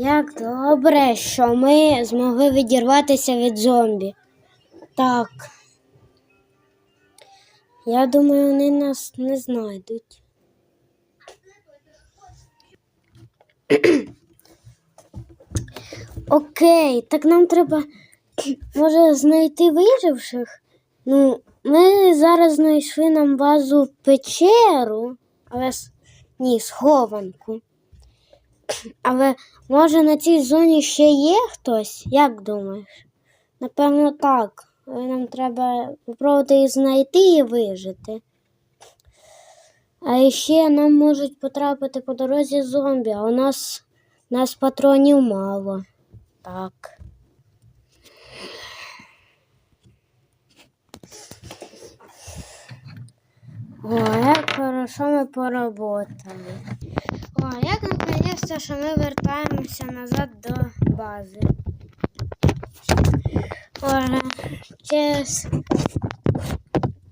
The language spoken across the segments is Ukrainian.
Як добре, що ми змогли відірватися від зомбі. Так. Я думаю, вони нас не знайдуть. Окей, так нам треба може знайти виживших. Ну, ми зараз знайшли нам базу печеру, але ні, схованку. Але може на цій зоні ще є хтось? Як думаєш? Напевно, так. Нам треба спробувати їх знайти і вижити. А ще нам можуть потрапити по дорозі зомбі, а у нас, нас патронів мало. Так. О, як хорошо ми поработали. О, як наконец-то, що ми вертаємося назад до бази. О, через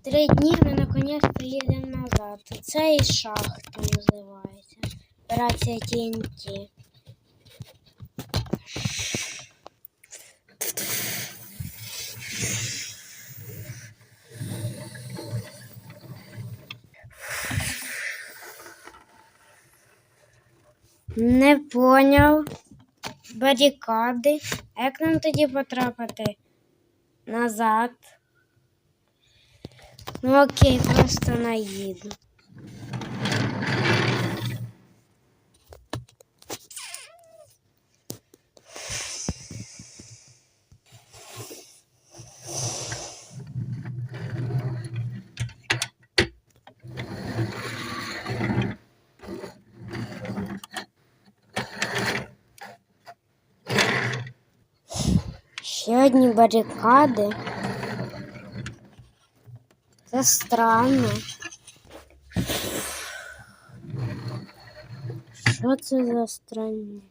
три дні ми наконец-то їдемо назад. Це і шахта називається. Операція TNT. Не поняв. Барикади. Як нам тоді потрапити назад? Ну окей, просто наїду. Ще одні барикади. Це странно. Що це за странні?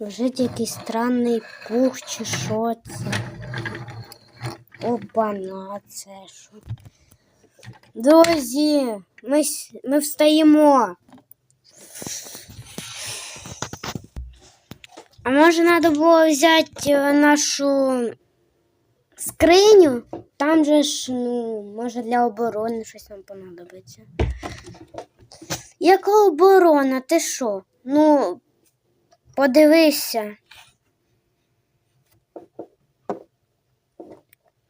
Лежить якийсь странний пух чи що це? Опана, це що? Друзі. А може треба було взяти е, нашу скриню? Там же ж, ну, може для оборони щось нам понадобиться. Яка оборона? Ти що? Ну, подивися.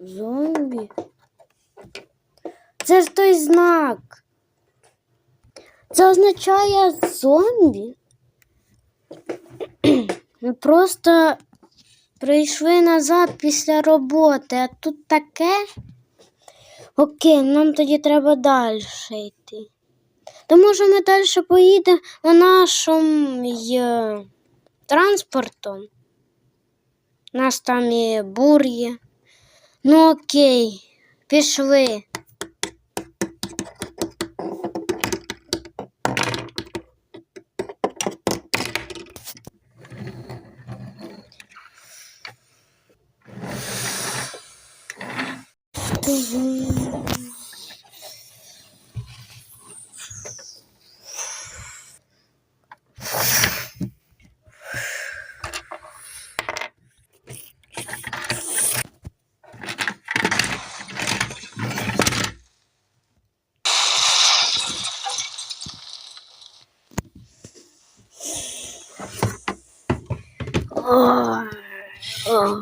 Зомбі. Це ж той знак. Це означає зомбі. Ми просто прийшли назад після роботи, а тут таке. Окей, нам тоді треба далі йти. То може ми далі поїдемо на нашому е, транспортом. У нас там і бур є. Ну окей, пішли. Ой, ой.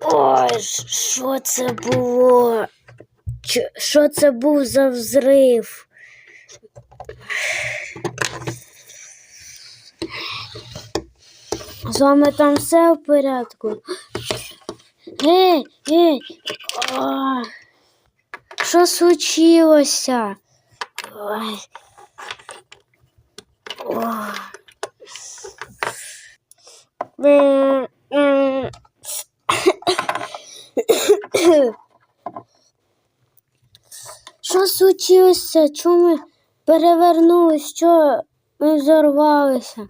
Ой, що це було? Що це був за взрив? З вами там все в порядку? Гей, гей, що случилося? Ой. Ой. Що случилося? Чому ми перевернулись? Що ми взорвалися?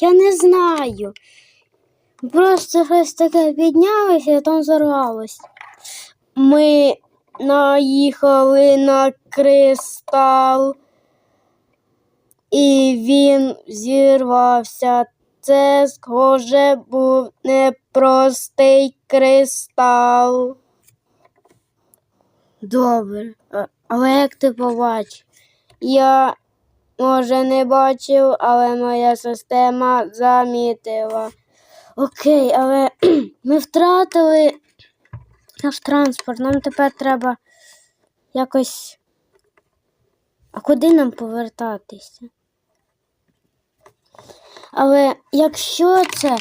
Я не знаю. Просто щось таке піднялося, а там взорвалось. Ми наїхали на кристал, і він зірвався. Це схоже був непростий кристал. Добре, але як ти побачив? Я, може, не бачив, але моя система замітила. Окей, але ми втратили наш транспорт. Нам тепер треба якось. А куди нам повертатися? Але якщо це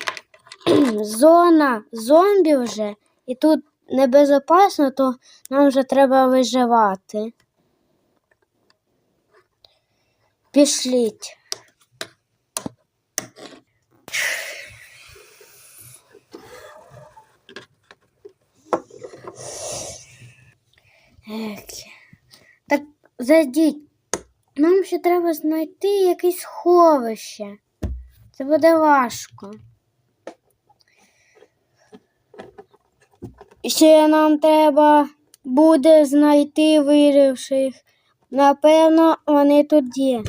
зона зомбі вже, і тут небезпечно, то нам вже треба виживати. Пішліть. Так зайдіть. Нам ще треба знайти якесь сховище. Це буде важко. Ще нам треба буде знайти виживших. Напевно, вони тут є.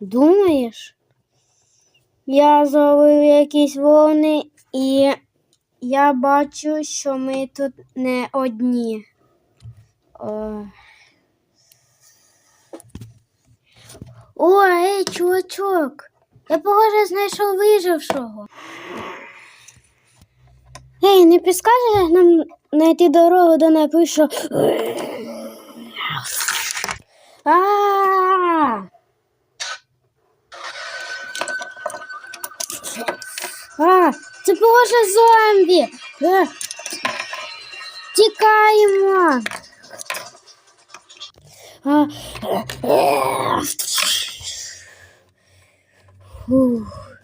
Думаєш? Я зловив якісь волни і я бачу, що ми тут не одні. О, О ей, чувачок! Я, похоже, знайшов вижившого. Ей, не підскажеш нам знайти дорогу до напишу. А! А, це похоже зомбі. Е, Тікаємо. А, Фух.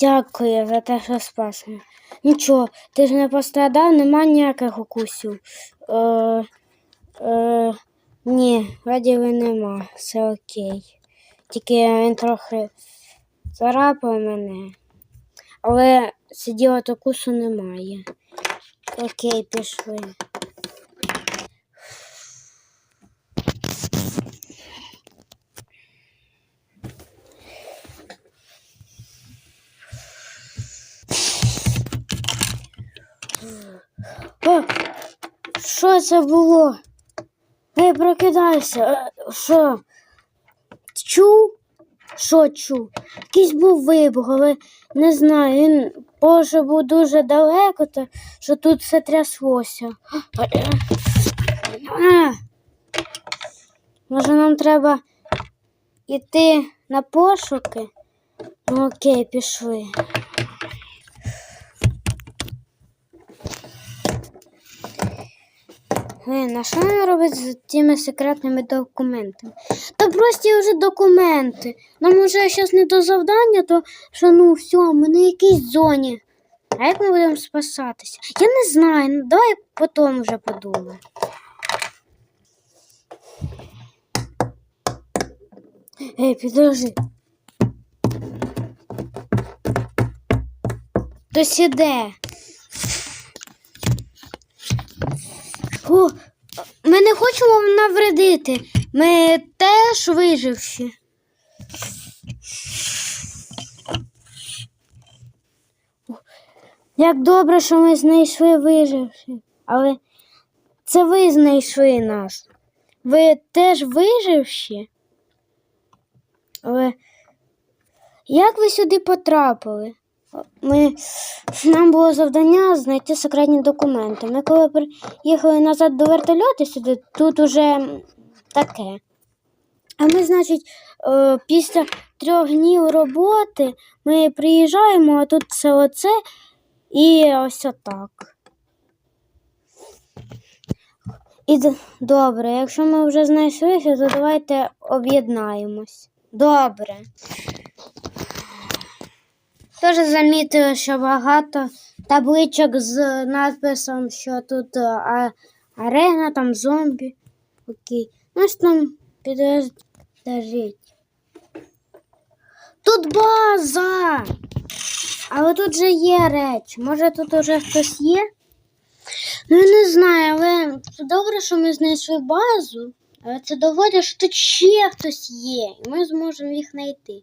Дякую за те, що спас. Нічого, ти ж не пострадав, нема ніяких укусів. Е, е, ні, вроді нема, все окей. Тільки він трохи царапав мене. Але сиділа то укусу немає. Окей, пішли. Що це було? Ей, прокидайся. Е, Що? Чув? Що чув? Якийсь був вибух, але не знаю. Він може був дуже далеко, то що тут все тряслося. Може нам треба йти на пошуки? Ну окей, пішли. Блин, а що нам робити з тими секретними документами? Та прості вже документи. Нам уже зараз не до завдання, то що ну все, ми на якійсь зоні. А як ми будемо спасатися? Я не знаю, ну давай потім вже подумаємо. Ей, підожди. Хтось О, ми не хочемо навредити. Ми теж виживші. Як добре, що ми знайшли виживших. Але це ви знайшли нас. Ви теж виживші? Але як ви сюди потрапили? Ми, нам було завдання знайти секретні документи. Ми коли приїхали назад до вертольоту сюди, тут уже таке. А ми, значить, е, після трьох днів роботи ми приїжджаємо, а тут все оце і ось отак. І добре, якщо ми вже знайшлися, то давайте об'єднаємось. Добре. Теж замітили, що багато табличок з надписом, що тут е, а, арена, там зомбі. Окей. Ну що там підождіть. Тут база! Але тут же є речі. Може тут уже хтось є? Ну, я не знаю, Ну, це добре, що ми знайшли базу, але це доводить, що тут ще хтось є, і ми зможемо їх знайти.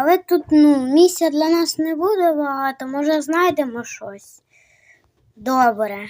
Але тут, ну, місця для нас не буде багато, може знайдемо щось. Добре.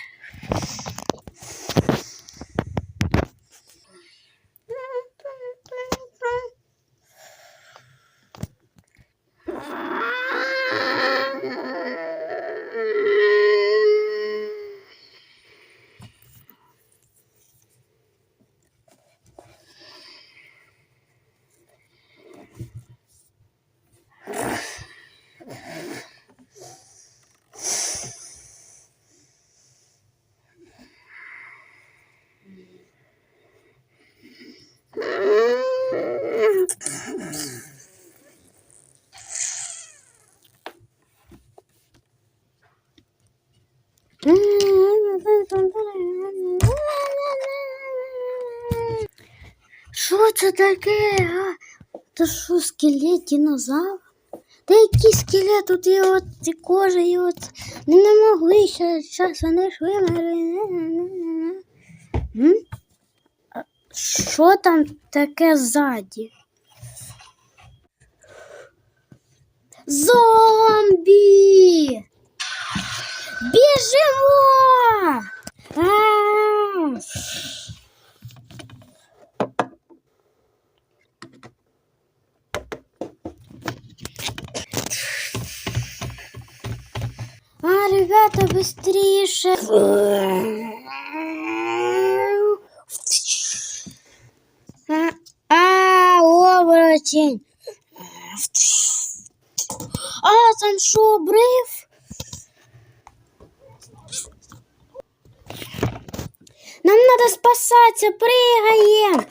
Що це таке? А? Та що скелет динозавр? Та який скелет тут і от і кожа, і от ми не могли ще час вони ж вимерли. Що там таке ззаді? Зомбі! Біжимо! А! А, ребята, быстрее! А, а, оборотень! А, там що, обрив? Нам надо спасаться, прыгаем!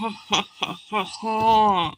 Ха-ха-ха-ха-ха.